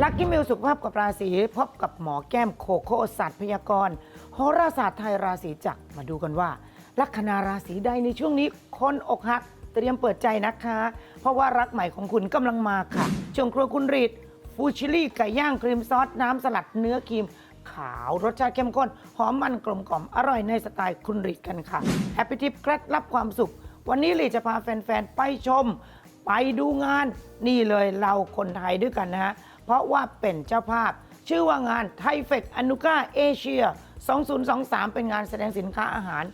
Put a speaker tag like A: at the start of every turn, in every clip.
A: ลักี้มิวสุขภาพกับราศีพบกับหมอแก้มโคโค่ศาสตร์พยากรณ์โหราศาสตร์ไทยราศีจักรมาดูกันว่า ลัคนาราศีใดในช่วงนี้คนอกหักเตรียมเปิดใจนะคะ เพราะว่ารักใหม่ของคุณกำลังมาค่ะช่วงครัวคุณรีดฟูชิลี่ไก่ย่างครีมซอสน้ำสลัดเนื้อครีมขาวรสชาติเข้มข้น หอมมันกลมกล่อมอร่อยในสไตล์คุณรีดกันค่ะแอปเปิทิปเคล็ดลับความสุข วันนี้รีจะพาแฟนๆไปชม ไปดูงาน นี่เลยเราคนไทยด้วยกันนะฮะ เพราะว่าเป็นเจ้าภาพ ชื่อว่างานไทเฟกอนุกาเอเชีย 2023 เป็นงานแสดงสินค้าอาหาร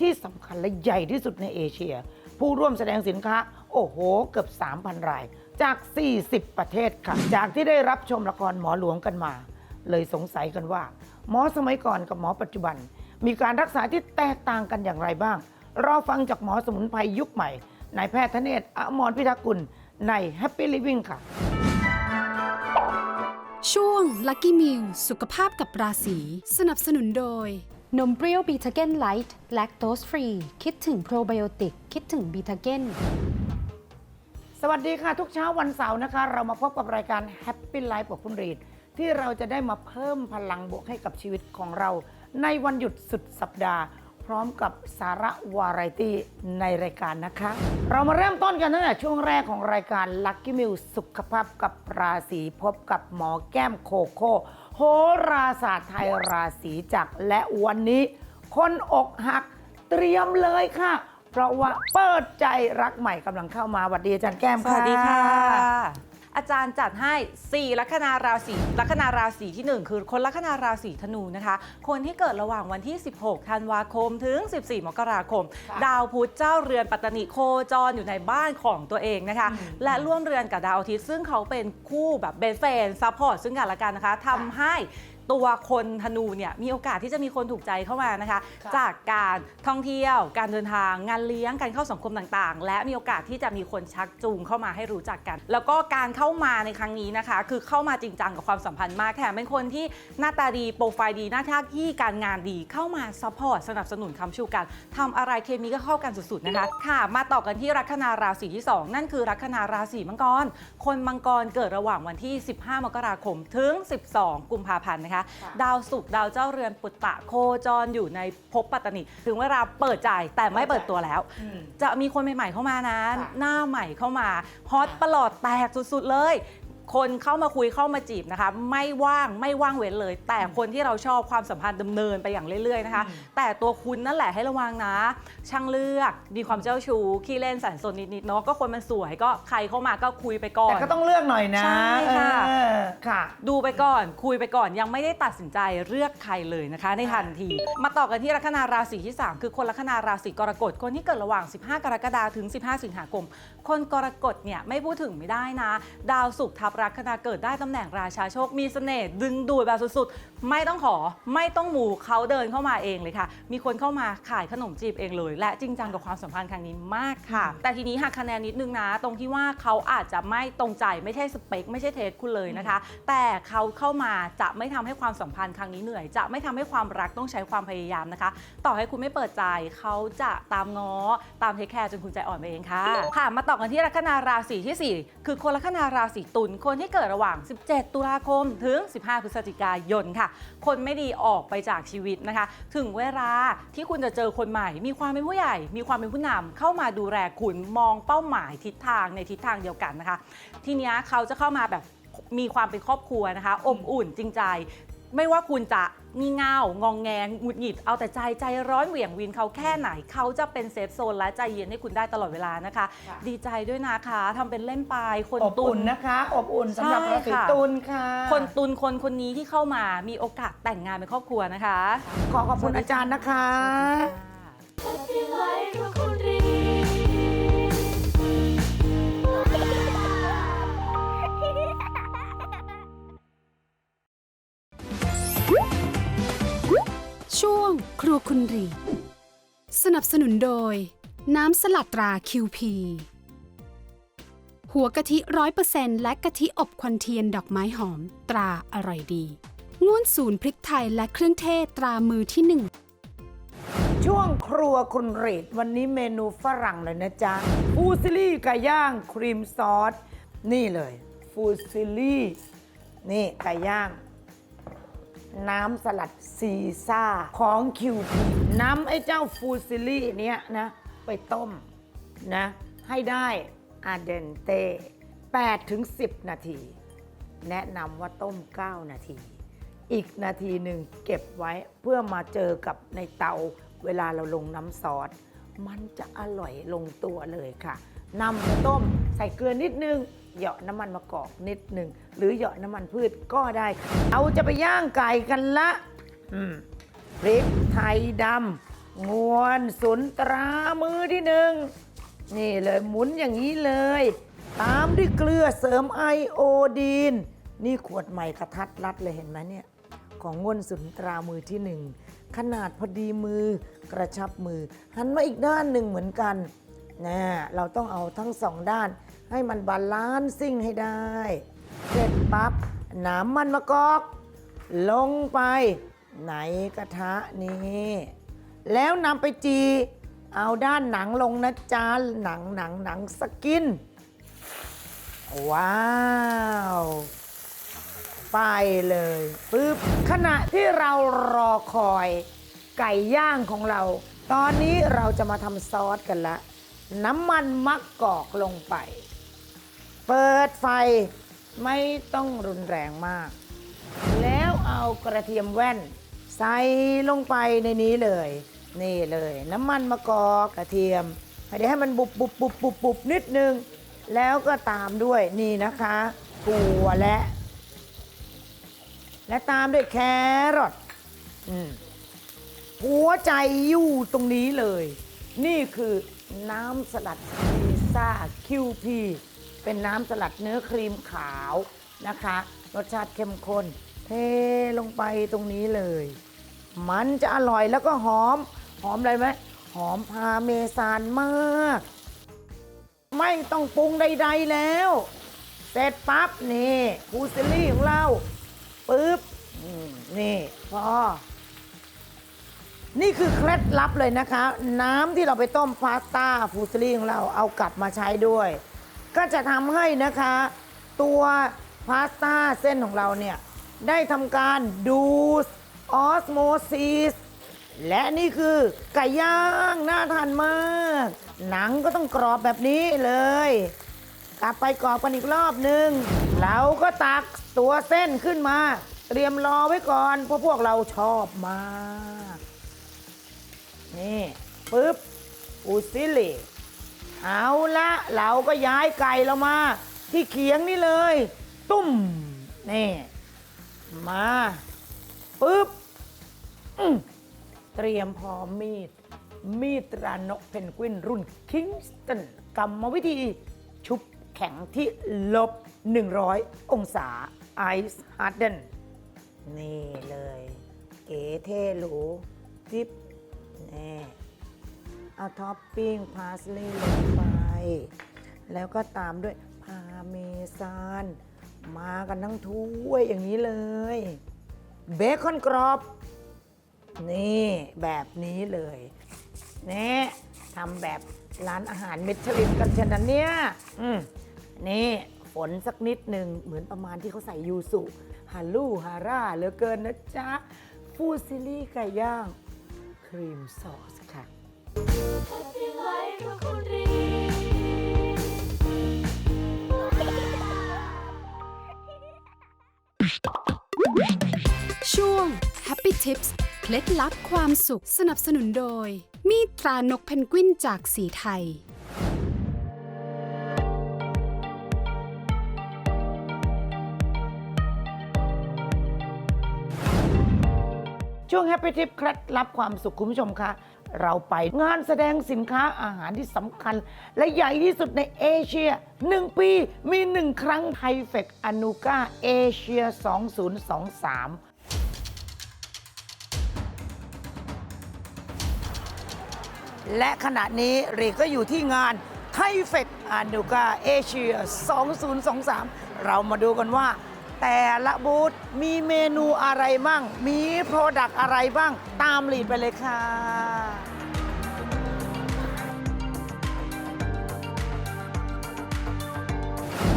A: ที่สำคัญและใหญ่ที่สุดในเอเชีย ผู้ร่วมแสดงสินค้า โอ้โห เกือบ 3,000 ราย จาก 40 ประเทศค่ะ จากที่ได้รับชมละครหมอหลวงกันมา เลยสงสัยกันว่า หมอสมัยก่อนกับหมอปัจจุบัน มีการรักษาที่แตกต่างกันอย่างไรบ้าง รอฟังจากหมอสมุนไพรยุคใหม่นายแพทย์ธเนศอมรพิทักษ์กุลใน Happy Living ค่ะ
B: ช่วง Lucky Meal สุขภาพกับราศีสนับสนุนโดย นมเปรี้ยวบีทาเกนไลท์แลคโตสฟรี คิดถึงโปรไบโอติก คิดถึงบีทาเกน
A: สวัสดีค่ะ ทุกเช้าวันเสาร์นะคะ เรามาพบกับรายการ Happy Life กับคุณรีด ที่เราจะได้มาเพิ่มพลังบวกให้กับชีวิตของเรา ในวันหยุดสุดสัปดาห์ พร้อมกับสาระวาไรตี้ในรายการนะคะ เรามาเริ่มต้นกันตั้งแต่ช่วงแรกของรายการ Lucky m i l สุขภาพกับราศีพบกับหมอแก้มโคโค่โหราศาสตร์ไทยราศีจักรและวันนี้ คนอกหักเตรียมเลยค่ะ เพราะว่าเปิดใจรักใหม่กำลังเข้ามาหวัดดีอาจารย์แก้ม
C: ส
A: ค่ะ
C: วัสดีค่ะ จารย์จัดให้ 4 ลัคนาราศีลัคนาราศีที่ 1 คือคนลัคนาราศีธนูนะคะ คนที่เกิดระหว่างวันที่ 16 ธันวาคมถึง 14 มกราคม
A: ค่ะ
C: ดาวพุธเจ้าเรือนปัตตนิโคจรอยู่ในบ้านของตัวเองนะคะ และร่วมเรือนกับดาวอาทิตย์ซึ่งเขาเป็นคู่แบบเบสเฟนซัพพอร์ตซึ่งกันและกันนะคะทำให้ ตัวคนธนูเนี่ยมีโอกาสที่จะมีคนถูกใจเข้ามานะคะ
A: ค่ะ
C: จากการท่องเที่ยว การเดินทาง งานเลี้ยงการเข้าสังคมต่างๆ และมีโอกาสที่จะมีคนชักจูงเข้ามาให้รู้จักกัน แล้วก็การเข้ามาในครั้งนี้นะคะ คือเข้ามาจริงจังกับความสัมพันธ์มากแถมเป็นคนที่หน้าตาดีโปรไฟล์ดีหน้าที่การงานดีเข้ามาซัพพอร์ตสนับสนุนคำชูกันทำอะไรเคมีก็เข้ากันสุดๆนะคะค่ะมาต่อกันที่ลัคนาราศีที่2นั่นคือลัคนาราศีมังกร คนมังกรเกิดระหว่างวันที่ 15 มกราคมถึง 12 กุมภาพันธ์นะคะ
A: ค่ะ
C: ดาวศุกร์ดาวเจ้าเรือนปุตตะโคจรอยู่ในภพปัตตนิถึงเวลาเปิดใจแต่ไม่เปิดตัวแล้ว
A: อืม
C: จะมีคนใหม่ๆเข้ามานะ
A: ค่ะ
C: หน้าใหม่เข้ามาฮอต
A: ค่ะ
C: ประหลอดแตกสุดๆเลย คนเข้ามาคุยเข้ามาจีบนะคะ ไม่ว่างไม่ว่างเว้นเลย แต่คนที่เราชอบความสัมพันธ์ดำเนินไปอย่างเรื่อยๆนะคะ
A: อืม
C: แต่ตัวคุณนั่นแหละให้ระวังนะ ช่างเลือกมีความเจ้าชู้ขี้เล่นสันสนนิดๆเนาะก็คนมันสวยก็ใครเข้ามาก็คุยไปก่อน
A: แต่ก็ต้องเลือกหน่อยนะ
C: ใช่ค่ะ
A: เออค่ะ
C: ดูไปก่อน คุยไปก่อนยังไม่ได้ตัดสินใจเลือกใครเลยนะคะ ในทันที มาต่อกันที่ลัคนาราศีที่ 3 คือคนลัคนาราศีกรกฎคนที่เกิดระหว่าง 15 กรกฎาคมถึง 15 สิงหาคม คนกรกฎเนี่ยไม่พูดถึงไม่ได้นะ ดาวศุกร์ทับลัคนาเกิดได้ตำแหน่งราชาโชค มีเสน่ห์ดึงดูดแบบสุดๆ ไม่ต้องขอไม่ต้องหมู่เขาเดินเข้ามาเองเลยค่ะ มีคนเข้ามาขายขนมจีบเองเลย และจริงจังกับความสัมพันธ์ครั้งนี้มากค่ะ แต่ทีนี้หักคะแนนนิดนึงนะ ตรงที่ว่าเขาอาจจะไม่ตรงใจไม่ใช่สเปค ไม่ใช่เทสคุณเลยนะคะ แต่เขาเข้ามาจะไม่ทำให้ความสัมพันธ์ครั้งนี้เหนื่อย จะไม่ทำให้ความรักต้องใช้ความพยายามนะคะ ต่อให้คุณไม่เปิดใจเขาจะตามง้อตามเทคแคร์จนคุณใจอ่อนไปเองค่ะค่ะมาต่อกันที่ลัคนาราศีที่ 4 คือคนลัคนาราศีตุลคคนที่เกิดระหว่าง 17 ตุลาคมถึง 15 พฤศจิกายนค่ะ คนไม่ดีออกไปจากชีวิตนะคะ ถึงเวลาที่คุณจะเจอคนใหม่ มีความเป็นผู้ใหญ่ มีความเป็นผู้นำเข้ามาดูแลคุณมองเป้าหมายทิศทางในทิศทางเดียวกันนะคะ ทีนี้เขาจะเข้ามาแบบมีความเป็นครอบครัวนะคะอบอุ่นจริงใจ ไม่ว่าคุณจะ งี่เง่างองแงงหงุดหงิด เอาแต่ใจใจร้อนเหวี่ยงวินเขาแค่ไหนเขาจะเป็นเซฟโซนและใจเย็นให้คุณได้ตลอดเวลานะคะ
A: ค่ะ
C: ดีใจด้วยนะคะทำเป็นเล่นไปคน
A: อบ
C: ตุ
A: อุ่
C: น
A: น นะคะอบอุ่นสำหรับ
C: ใช่
A: ราศี
C: ค่ะ
A: ตุลค่ะ
C: คนตุนคนคนนี้ที่เข้ามามีโอกาสแต่งงานเป็นครอบครัวนะคะ
A: ขอขอบคุณอาจารย์นะคะ
C: ส ค
B: รัวคุณรี สนับสนุนโดย น้ำสลัดตรา QP หัวกะทิร้อยเปอร์เซนต์และกะทิอบควันเทียนดอกไม้หอมตราอร่อยดีง่วนศูนย์พริกไทยและเครื่องเทศตรามือที่หนึ่ง
A: ช่วงครัวคุณรีดวันนี้เมนูฝรั่งเลยนะจ๊ะฟูซิลี่ไก่ย่างครีมซอส นี่เลย ฟูซิลี่ นี่ไก่ย่าง น้ำสลัดซีซ่าของคิวพีน้ำไอ้เจ้าฟูซิลี่เนี้ยนะ ไปต้มนะ ให้ได้อาเดนเต้8ถึง 10 นาที แนะนำว่าต้ม 9 นาที อีกนาทีหนึ่งเก็บไว้เพื่อมาเจอกับในเตาเวลาเราลงน้ำซอสมันจะอร่อยลงตัวเลยค่ะนำมาต้มใส่เกลือนิดนึง เหยาะน้ำมันมะกอกนิดหนึ่งหรือเหยาะน้ำมันพืชก็ได้ค่ะเอาจะไปย่างไก่กันละอืมพริกไทยดำงวนสุนตรามือที่หนึ่งนี่เลยหมุนอย่างนี้เลย ตามด้วยเกลือเสริมไอโอดีน นี่ขวดใหม่กระทัดรัดเลยเห็นไหมเนี่ย ของงวนสุนตรามือที่หนึ่งขนาดพอดีมือกระชับมือ หันมาอีกด้านหนึ่งเหมือนกันนะเราต้องเอาทั้งสองด้าน ให้มันบาลานซิ่งให้ได้เสร็จปั๊บน้ำมันมะกอก ลงไปในกระทะนี้แล้วนำไปจี เอาด้านหนังลงนะจ๊ะหนังหนังหนังสกิน ว้าวไปเลยปึ๊บขณะที่เรารอคอยไก่ย่างของเรา ตอนนี้เราจะมาทำซอสกันละ น้ำมันมะกอกลงไป เปิดไฟไม่ต้องรุนแรงมาก แล้วเอากระเทียมแว่น ใส่ลงไปในนี้เลย นี่เลย น้ำมันมะกอกกระเทียมให้ได้ให้มันบุบบุบบุบบุบบุบนิดนึง แล้วก็ตามด้วยนี่นะคะถั่วและ และตามด้วยแครอทหัวใจอยู่ตรงนี้เลย นี่คือน้ำสลัดซีซ่าคิวพี เป็นน้ำสลัดเนื้อครีมขาวนะคะ รสชาติเข้มข้น เทลงไปตรงนี้เลย มันจะอร่อยแล้วก็หอม หอมอะไรไหมหอมพาเมซานมาก ไม่ต้องปรุงใด ๆแล้ว เสร็จปั๊บนี่ฟูซิลี่ของเราปึ๊บนี่พอนี่คือเคล็ดลับเลยนะคะ น้ำที่เราไปต้มพาสต้าฟูซิลี่ของเราเอากลับมาใช้ด้วย ก็จะทำให้นะคะ ตัวพาสต้าเส้นของเราเนี่ย ได้ทำการดูสออสโมซิสและนี่คือไก่ย่างน่าทานมาก หนังก็ต้องกรอบแบบนี้เลย กลับไปกรอบกันอีกรอบหนึ่งเราก็ตักตัวเส้นขึ้นมา เตรียมรอไว้ก่อนเพราะพวกเราชอบมาก นี่ปึ๊บอูซิลิ เอาละเราก็ย้ายไก่เรามา ที่เขียงนี่เลย ตุ้มนี่มาปึ๊บเตรียมพร้อมมีด มีดรานกเพนกวินรุ่นคิงสตันกรรมวิธี ชุบแข็งที่ลบ 100 องศาไอซ์ฮาร์ดเดนนี่เลย เก๋เท่หรูจิ๊บนี่ เอาท็อปปิ้งพาสลีย์ลงไป แล้วก็ตามด้วยพาเมซาน มากันทั้งถ้วยอย่างนี้เลย เบคอนกรอบ นี่แบบนี้เลยนี่ทำแบบร้านอาหารมิชลินกันฉะนั้นเนี่ยอืมนี่ฝนสักนิดหนึ่งเหมือนประมาณที่เขาใส่ยูสุฮาลูฮาร่าเหลือเกินนะจ๊ะฟูซิลี่ไก่ย่าง ครีมซอสค่ะ
B: ช่วง Happy Tips เคล็ดลับความสุขสนับสนุนโดย มีตรานกเพนกวินจากสีไทย
A: ช่วง Happy Tip เคล็ดลับความสุขคุณผู้ชมคะ เราไปงานแสดงสินค้าอาหารที่สำคัญ และใหญ่ที่สุดในเอเชีย 1 ปีมี1ครั้งไทเฟกอนูกาเอเชีย 2023และขณะนี้เรก็อยู่ที่งานไทเฟกอานูกาเอเชีย 2023 เรามาดูกันว่า แต่ละบูธมีเมนูอะไรบ้าง มีโปรดักต์อะไรบ้าง ตามลีดไปเลยค่ะ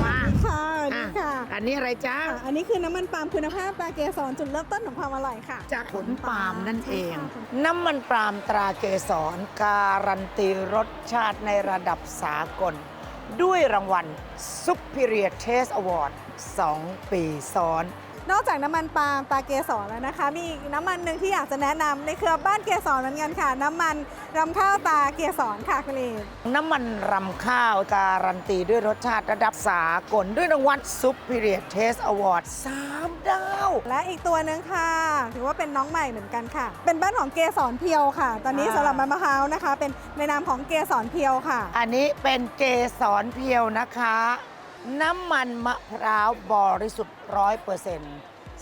C: ค
A: มา
D: ค่ะสวัสดี
A: อะ
D: ค่ะ
A: อันนี้อะไรจ้า
D: อะอันนี้คือน้ำมันปาล์มคุณภาพปลาเกสรจุดเริ่มต้นของความอร่อยค่ะ
A: จากผลปาล์มนั่นเอง
D: ใช่ค่ะ
A: น้ำมันปาล์มตราเกสรการันตีรสชาติในระดับสากล ด้วยรางวัล Superior Taste Award 2 ปีซ้อน
D: นอกจากน้ำมันปาล์มตาเกสรแล้วนะคะ มีอีกน้ำมันหนึ่งที่อยากจะแนะนำในเครือบ้านเกสรเหมือนกันค่ะ น้ำมันรำข้าวตาเกสรค่ะคุณลี
A: น้ำมันรำข้าวการันตีด้วยรสชาติระดับสากลด้วยรางวัล Superior Taste Award 3 ดาว
D: และอีกตัวหนึ่งค่ะ ถือว่าเป็นน้องใหม่เหมือนกันค่ะ เป็นบ้านของเกสรเพียวค่ะ ตอนนี้
A: อ่า
D: สำหรับมันมะพร้าวนะคะ เป็นในนามของเกสรเพียวค่ะ
A: อันนี้เป็นเกสรเพียวนะคะ น้ำมันมะพร้าวบริสุทธิ์ร้อยเปอร์เซ็นต์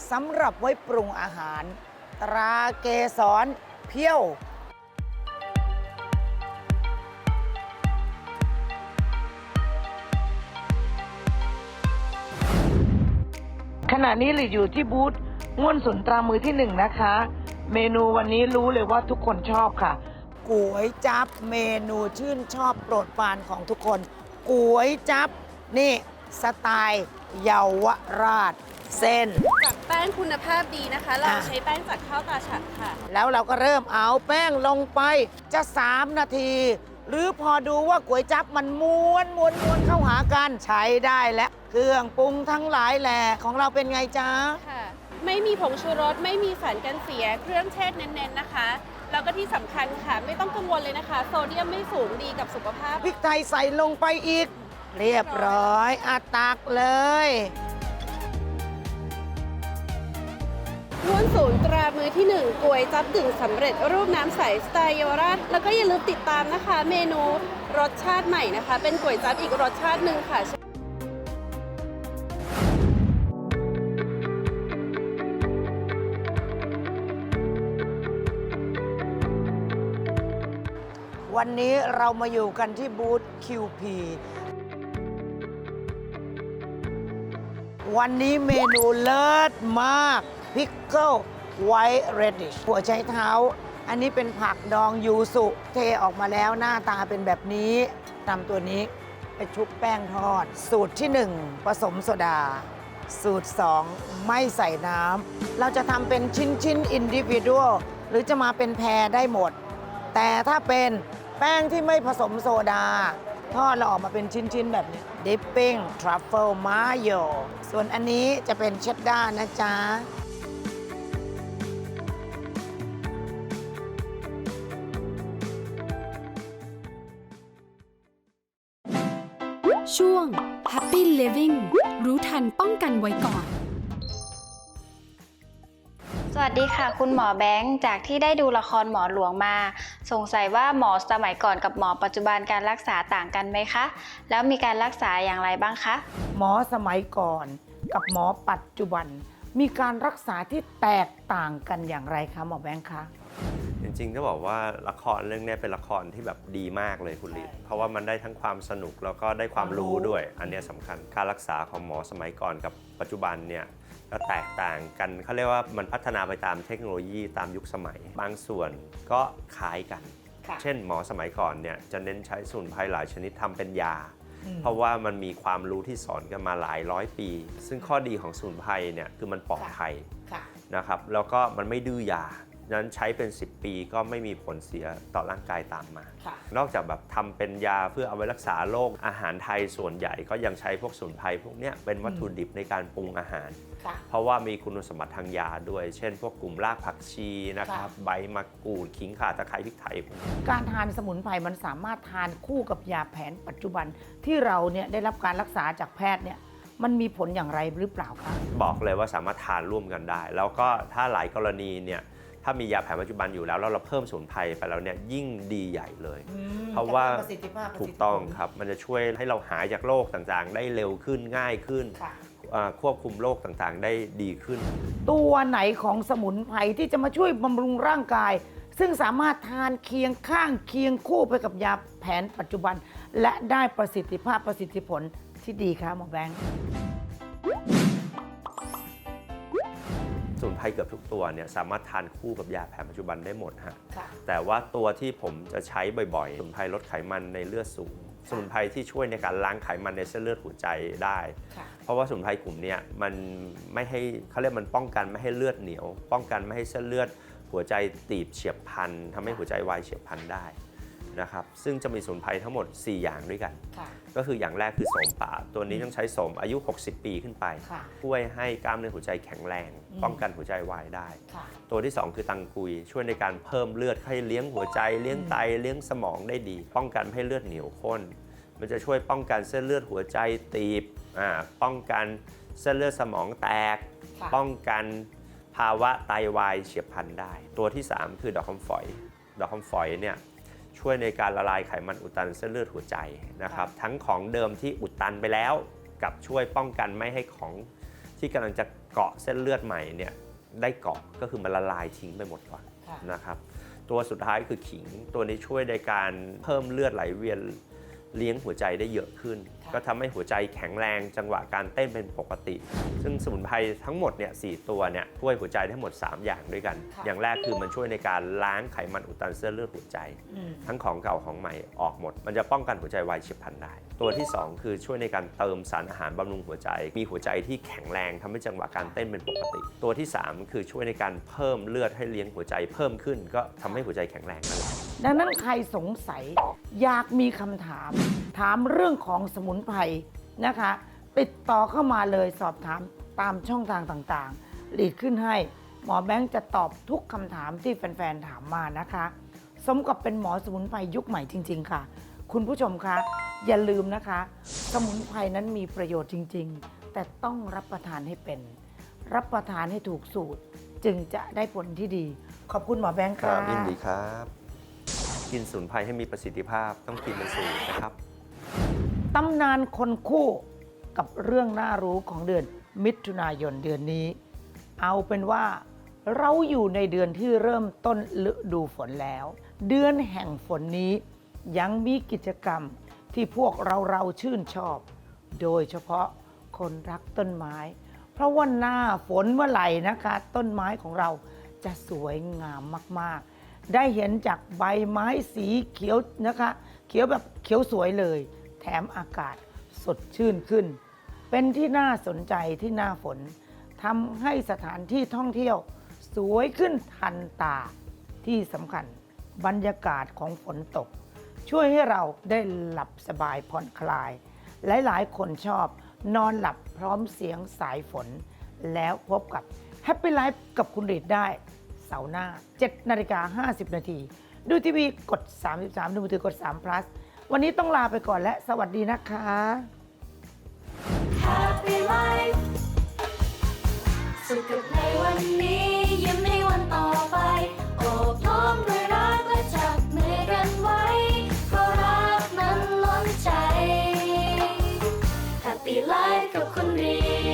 A: สำหรับไว้ปรุงอาหาร ตราเกสรเพียวขณะนี้หลีอยู่ที่บูธง่วนสุนตรามือที่หนึ่งนะคะ เมนูวันนี้รู้เลยว่าทุกคนชอบค่ะก๋วยจับเมนูชื่นชอบโปรดปรานของทุกคนก๋วยจับ นี่สไตล์เยาวราชเส้น
E: จากแป้งคุณภาพดีนะคะ เรา
A: อะ
E: ใช้แป้งจากข้าวตาฉัดค่ะ
A: แล้วเราก็เริ่มเอาแป้งลงไปจะ 3 นาที หรือพอดูว่าก๋วยจับมันม้วนม้วนม้วนเข้าหากันใช้ได้และเครื่องปรุงทั้งหลายแหล่ของเราเป็นไงจ๊ะ
E: ค่ะ ไม่มีผงชูรส ไม่มีสารกันเสีย เครื่องเทศเน้นๆนะคะ แล้วก็ที่สำคัญค่ะ ไม่ต้องกังวลเลยนะคะ โซเดียมไม่สูงดีกับสุขภาพ
A: พริกไทยใส่ลงไปอีก เรียบร้อยอาตักเลย
E: ล้วนศูนย์ตรามือที่ 1กวยจับดึ่งสำเร็จรูปน้ำใสสไตล์เยาวราช แล้วก็อย่าลืมติดตามนะคะ เมนูรสชาติใหม่นะคะ เป็นก๋วยจับอีกรสชาติหนึ่งค่ะ
A: วันนี้เรามาอยู่กันที่บูธ QP วันนี้เมนูเลิศมาก Pickle White Radish หัวไชเท้า อันนี้เป็นผักดองยูสุเทออกมาแล้วหน้าตาเป็นแบบนี้นำตัวนี้ไปชุบแป้งทอด สูตรที่ 1 ผสมโซดา สูตร 2 ไม่ใส่น้ำเราจะทำเป็นชิ้นชิ้นอินดิวิ u a l หรือจะมาเป็นแพรได้หมด แต่ถ้าเป็นแป้งที่ไม่ผสมโซดา ทอดเราออกมาเป็นชิ้น ๆ แบบนี้ dipping truffle mayo ส่วนอันนี้จะเป็นเชดดานะจ๊ะ
B: ช่วง Happy Living รู้ทันป้องกันไว้ก่อน
F: สวัสดีค่ะ คุณหมอแบงค์จากที่ได้ดูละครหมอหลวงมา สงสัยว่าหมอสมัยก่อนกับหมอปัจจุบันการรักษาต่างกันไหมคะ แล้วมีการรักษาอย่างไรบ้างคะ
A: หมอสมัยก่อนกับหมอปัจจุบัน มีการรักษาที่แตกต่างกันอย่างไรคะหมอแบงค์คะ
G: จริงๆก็บอกว่าละครเรื่องเนี้ยเป็นละครที่แบบดีมากเลยคุณลิศเพราะว่ามันได้ทั้งความสนุกแล้วก็ได้ความรู้ด้วย อันเนี้ยสำคัญการรักษาของหมอสมัยก่อนกับปัจจุบันเนี่ย ก็แตกต่างกันเขาเรียกว่ามันพัฒนาไปตามเทคโนโลยีตามยุคสมัย บางส่วนก็คล้ายกัน
A: ค่ะ
G: เช่นหมอสมัยก่อนเนี่ยจะเน้นใช้สมุนไพรหลายชนิดทำเป็นยา
A: อืม
G: เพราะว่ามันมีความรู้ที่สอนกันมาหลายร้อยปี ซึ่งข้อดีของสมุนไพรเนี่ยคือมันปลอดภัย
A: ค่ะ
G: นะครับแล้วก็มันไม่ดื้อยานั้นใช้เป็น 10 ปีก็ไม่มีผลเสียต่อร่างกายตามมา
A: ค่ะ
G: นอกจากแบบทำเป็นยาเพื่อเอาไว้รักษาโรคอาหารไทยส่วนใหญ่ก็ยังใช้พวกสมุนไพรพวกเนี้ยเป็นวัตถุดิบในการปรุงอาหาร
A: ค่ะ
G: เพราะว่ามีคุณสมบัติทางยาด้วย เช่น พวกกลุ่มรากผักชีนะครับ
A: ค่ะ
G: ใบมะกรูดขิงข่าตะไคร้พริกไทยพวกนี้
A: การทานสมุนไพรมันสามารถทานคู่กับยาแผนปัจจุบันที่เราเนี่ยได้รับการรักษาจากแพทย์เนี่ยมันมีผลอย่างไรหรือเปล่าคะ
G: บอกเลยว่าสามารถทานร่วมกันได้ แล้วก็ถ้าหลายกรณีเนี่ยถ้ามียาแผนปัจจุบันอยู่แล้วแล้วเราเพิ่มสมุนไพรไปแล้วเนี่ยยิ่งดีใหญ่เลย เพราะว่าถูกต้องครับ มันจะช่วยให้เราหายจากโรคต่างๆ ได้เร็วขึ้นง่ายขึ้น
A: ค่ะ
G: เอ่อควบคุมโรคต่างๆ ได้ดีขึ้น
A: ตัวไหนของสมุนไพรที่จะมาช่วยบำรุงร่างกาย ซึ่งสามารถทานเคียงข้างเคียงคู่ไปกับยาแผนปัจจุบัน และได้ประสิทธิภาพประสิทธิผลที่ดีคะหมอแบงค์
G: สมุนไพรเกือบทุกตัวเนี่ยสามารถทานคู่กับยาแผนปัจจุบันได้หมดฮะ
A: ค่ะ
G: แต่ว่าตัวที่ผมจะใช้บ่อยๆสมุนไพรลดไขมันในเลือดสูง สมุนไพรที่ช่วยในการล้างไขมันในเส้นเลือดหัวใจได้ เพราะว่าสมุนไพรกลุ่มนี้มันไม่ให้เขาเรียกมันป้องกันไม่ให้เลือดเหนียว ป้องกันไม่ให้เส้นเลือดหัวใจตีบเฉียบพลันทำให้หัวใจวายเฉียบพลันได้ นะครับซึ่งจะมีสมุนไพรทั้งหมด 4 อย่างด้วยกัน
A: ค่ะ
G: ก็คืออย่างแรกคือโสมป่า ตัวนี้ต้องใช้โสมอายุ 60 ปีขึ้นไป
A: ค่ะ
G: ช่วยให้กล้ามเนื้อหัวใจแข็งแรง
A: อืม
G: ป้องกันหัวใจวายได้
A: ค่ะ
G: ตัวที่ 2 คือตังกุย ช่วยในการเพิ่มเลือดให้เลี้ยงหัวใจ เลี้ยงไตเลี้ยงสมองได้ดี ป้องกันไม่ให้เลือดเหนียวข้น มันจะช่วยป้องกันเส้นเลือดหัวใจตีบอ่าป้องกันเส้นเลือดสมองแตก
A: ค่ะ
G: ป้องกันภาวะไตวายเฉียบพลันได้ ตัวที่ 3 คือดอกคำฝอย ดอกคำฝอยเนี่ย ช่วยในการละลายไขมันอุดตันเส้นเลือดหัวใจนะครับ ทั้งของเดิมที่อุดตันไปแล้ว กับช่วยป้องกันไม่ให้ของที่กำลังจะเกาะเส้นเลือดใหม่เนี่ยได้เกาะก็คือมันละลายทิ้งไปหมดก่อน
A: ค่ะ
G: นะครับ ตัวสุดท้ายคือขิงตัวนี้ช่วยในการเพิ่มเลือดไหลเวียน เลี้ยงหัวใจได้เยอะขึ้น
A: ค่ะ
G: ก็ทำให้หัวใจแข็งแรงจังหวะการเต้นเป็นปกติ ซึ่งสมุนไพรทั้งหมดเนี่ยสตัวเนี่ยช่วยหัวใจทั้งหมด 3 อย่างด้วยกัน
A: ค่ะ
G: อย่างแรกคือมันช่วยในการล้างไขมันอุดตันเส้นเลือดหัวใจ
A: อืม
G: ทั้งของเก่าของใหม่ออกหมด มันจะป้องกันหัวใจวายเฉียบพลันได้ ตัวที่ 2 คือช่วยในการเติมสารอาหารบำรุงหัวใจ มีหัวใจที่แข็งแรงทำให้จังหวะการเต้นเป็นปกติ ตัวที่ 3 คือช่วยในการเพิ่มเลือดให้เลี้ยงหัวใจเพิ่มขึ้น ก็ทำให้หัวใจแข็งแรงนั่นแหละ
A: ดังนั้นใครสงสัยอยากมีคำถาม ถามเรื่องของสมุนไพรนะคะ ติดต่อเข้ามาเลยสอบถามตามช่องทางต่างๆ หลีดขึ้นให้หมอแบงค์จะตอบทุกคำถามที่แฟนๆ ถามมานะคะ สมกับเป็นหมอสมุนไพรยุคใหม่จริง ๆ ค่ะ คุณผู้ชมคะอย่าลืมนะคะ สมุนไพรนั้นมีประโยชน์จริง ๆ แต่ต้องรับประทานให้เป็น รับประทานให้ถูกสูตร จึงจะได้ผลที่ดี ขอบคุณหมอแบงค์
G: ค
A: ค่ะ
G: รับยินดีครับ กินสมุนไพรให้มีประสิทธิภาพต้องกินเป็นสูตรนะครับ
A: ตำนานคนคู่กับเรื่องน่ารู้ของเดือนมิถุนายนเดือนนี้ เอาเป็นว่าเราอยู่ในเดือนที่เริ่มต้นฤดูฝนแล้ว เดือนแห่งฝนนี้ยังมีกิจกรรมที่พวกเราเราชื่นชอบ โดยเฉพาะคนรักต้นไม้ เพราะว่าหน้าฝนเมื่อไหร่นะคะ ต้นไม้ของเราจะสวยงามมาก ได้เห็นจากใบไม้สีเขียวนะคะ เขียวแบบเขียวสวยเลย แถมอากาศสดชื่นขึ้น เป็นที่น่าสนใจที่หน้าฝนทำให้สถานที่ท่องเที่ยวสวยขึ้นทันตาที่สำคัญบรรยากาศของฝนตก ช่วยให้เราได้หลับสบายผ่อนคลาย หลายๆ คนชอบนอนหลับพร้อมเสียงสายฝน แล้วพบกับ Happy Life กับคุณรีดได้ เสาร์หน้า 7นาฬิกา50 นาที ดูทีวีกด 33 ดูมือถือกด3 plus วันนี้ต้องลาไปก่อนและสวัสดีนะคะ
H: Happy Life กับคนดี